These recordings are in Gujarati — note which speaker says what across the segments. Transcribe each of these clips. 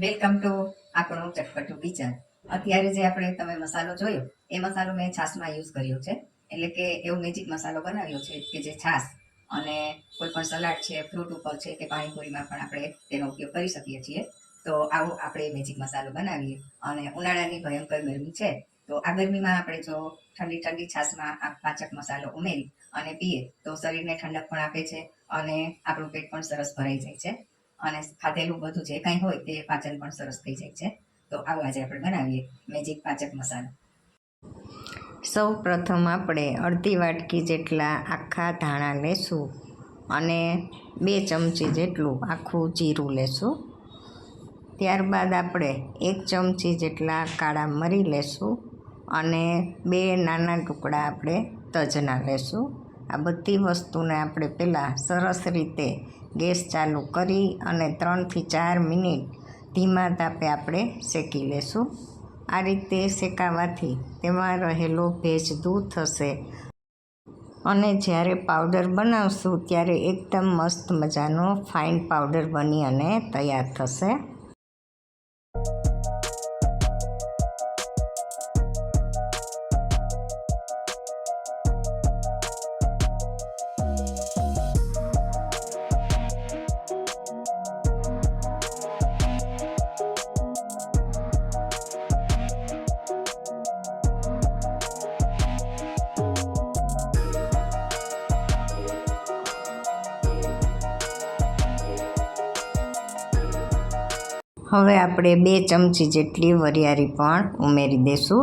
Speaker 1: વેલકમ ટુ આપણું ચટપટું કિચન. અત્યારે જે આપણે તમે મસાલો જોયો, એ મસાલો મેં છાશમાં યુઝ કર્યો છે. એટલે કે એવો મેજિક મસાલો બનાવ્યો છે કે જે છાશ અને કોઈ પણ સલાડ છે ફ્રૂટ ઉપર છે કે પાણીપુરીમાં પણ આપણે તેનો ઉપયોગ કરી શકીએ છીએ. તો આવો આપણે મેજિક મસાલો બનાવીએ. અને ઉનાળાની ભયંકર ગરમી છે, તો આ ગરમીમાં આપણે જો ઠંડી ઠંડી છાશમાં આ પાચક મસાલો ઉમેરી અને પીએ, તો શરીરને ઠંડક પણ આપે છે અને આપણું પેટ પણ સરસ ભરાઈ જાય છે. અને ખાધેલું બધું જે કંઈ હોય તે પાચન પણ સરસ થઈ જાય છે. તો આવું આજે આપણે બનાવીએ મેજિક પાચક મસાલો
Speaker 2: સૌ પ્રથમ આપણે અડધી વાટકી જેટલા આખા ધાણા લેશું અને બે ચમચી જેટલું આખું જીરું લેશું. ત્યારબાદ આપણે એક ચમચી જેટલા કાળા મરી લેશું અને બે નાના ટુકડા આપણે તજના લેશું. આ બધી વસ્તુને આપણે પહેલાં સરસ રીતે ગેસ ચાલુ કરી અને ત્રણથી ચાર મિનિટ ધીમા તાપે આપણે શેકી લેશું. આ રીતે શેકાવાથી તેમાં રહેલો ભેજ દૂર થશે અને જ્યારે પાવડર બનાવશું ત્યારે એકદમ મસ્ત મજાનો ફાઇન પાવડર બની અને તૈયાર થશે. હવે આપણે બે ચમચી જેટલી વરિયાળી પણ ઉમેરી દઈશું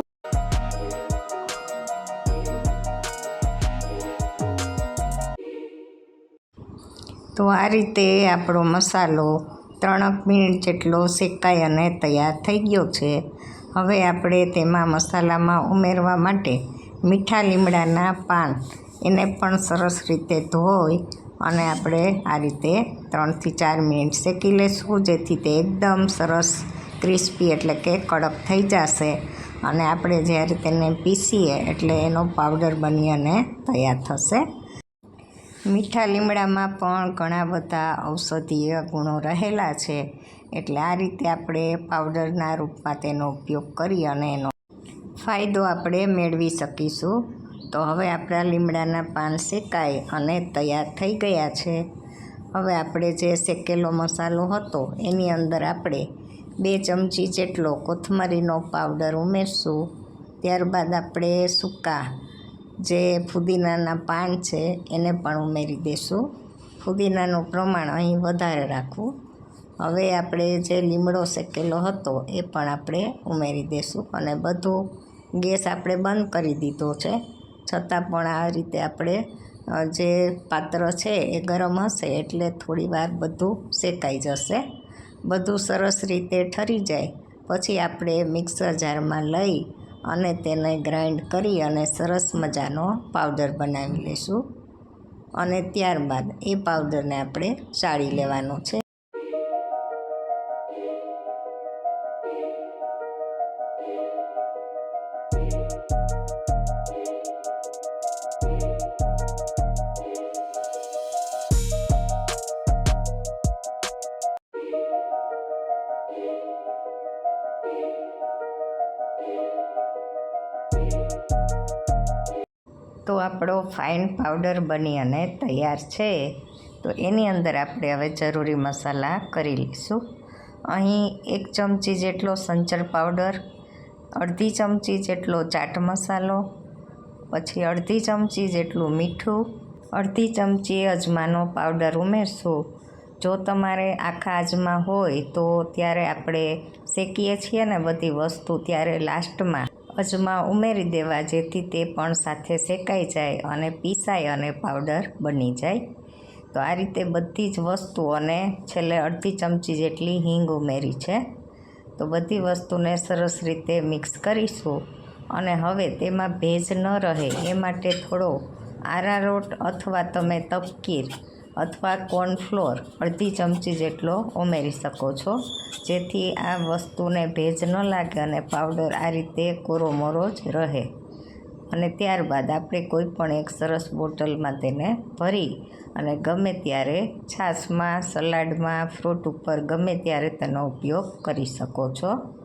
Speaker 2: તો આ રીતે આપણો મસાલો ત્રણક મિનિટ જેટલો શેકાઈ અને તૈયાર થઈ ગયો છે. હવે આપણે તેમાં મસાલામાં ઉમેરવા માટે મીઠા લીમડાના પાન, એને પણ સરસ રીતે ધોઈ અને આપણે આ રીતે ત્રણથી ચાર મિનિટ શેકી લઈશું જેથી તે એકદમ સરસ ક્રિસ્પી એટલે કે કડક થઈ જશે. અને આપણે જ્યારે તેને પીસીએ એટલે એનો પાવડર બની અને તૈયાર થશે. મીઠા લીમડામાં પણ ઘણા બધા ઔષધીય ગુણો રહેલા છે, એટલે આ રીતે આપણે પાવડરના રૂપમાં તેનો ઉપયોગ કરી અને એનો ફાયદો આપણે મેળવી શકીશું. તો હવે આપણા લીમડાના પાન શેકાય અને તૈયાર થઈ ગયા છે. હવે આપણે જે શેકેલો મસાલો હતો, એની અંદર આપણે બે ચમચી જેટલો કોથમરીનો પાવડર ઉમેરશું. ત્યારબાદ આપણે સૂકા જે ફુદીનાના પાન છે, એને પણ ઉમેરી દઈશું ફુદીનાનું પ્રમાણ અહીં વધારે રાખવું. હવે આપણે જે લીમડો શેકેલો હતો, એ પણ આપણે ઉમેરી દઈશું અને બધું ગેસ આપણે બંધ કરી દીધો છે. છતાં પણ આ રીતે આપણે જે પાત્ર છે એ ગરમ હશે એટલે થોડી વાર બધું શેકાઈ જશે. બધું સરસ રીતે ઠરી જાય. પછી આપણે મિક્સર જારમાં લઈ અને તેને ગ્રાઇન્ડ કરી અને સરસ મજાનો પાવડર બનાવી લઈશું. અને ત્યારબાદ એ પાવડરને આપણે ચાળી લેવાનો છે. તો આપણો ફાઇન પાવડર બની અને તૈયાર છે. તો એની અંદર આપણે હવે જરૂરી મસાલા કરી લઈશું. અહીં એક ચમચી જેટલો સંચર પાવડર અડધી ચમચી જેટલો ચાટ મસાલો, પછી અડધી ચમચી જેટલું મીઠું, અડધી ચમચી અજમાનો પાવડર ઉમેરશું. જો તમારે આખા અજમા હોય તો ત્યારે આપણે શેકીએ છીએ ને બધી વસ્તુ ત્યારે લાસ્ટમાં અજમા ઉમેરી દેવા જેથી તે પણ સાથે શેકાઈ જાય અને પીસાય અને પાવડર બની જાય. તો આ રીતે બધી જ વસ્તુઓને છેલ્લે અડધી ચમચી જેટલી હિંગ ઉમેરી છે. તો બધી વસ્તુને સરસ રીતે મિક્સ કરીશું અને હવે તેમાં ભેજ ન રહે એ માટે થોડો આરારોટ અથવા તમે તપકીર અથવા કોર્નફ્લોર અડધી ચમચી જેટલો ઉમેરી શકો છો. જેથી આ વસ્તુને ભેજ ન લાગે અને પાવડર આ રીતે કોરોમોરો જ રહે. અને ત્યારબાદ આપણે કોઈ પણ એક સરસ બોટલમાં તેને ભરી અને ગમે ત્યારે છાશમાં, સલાડમાં, ફ્રૂટ ઉપર ગમે ત્યારે તેનો ઉપયોગ કરી શકો છો.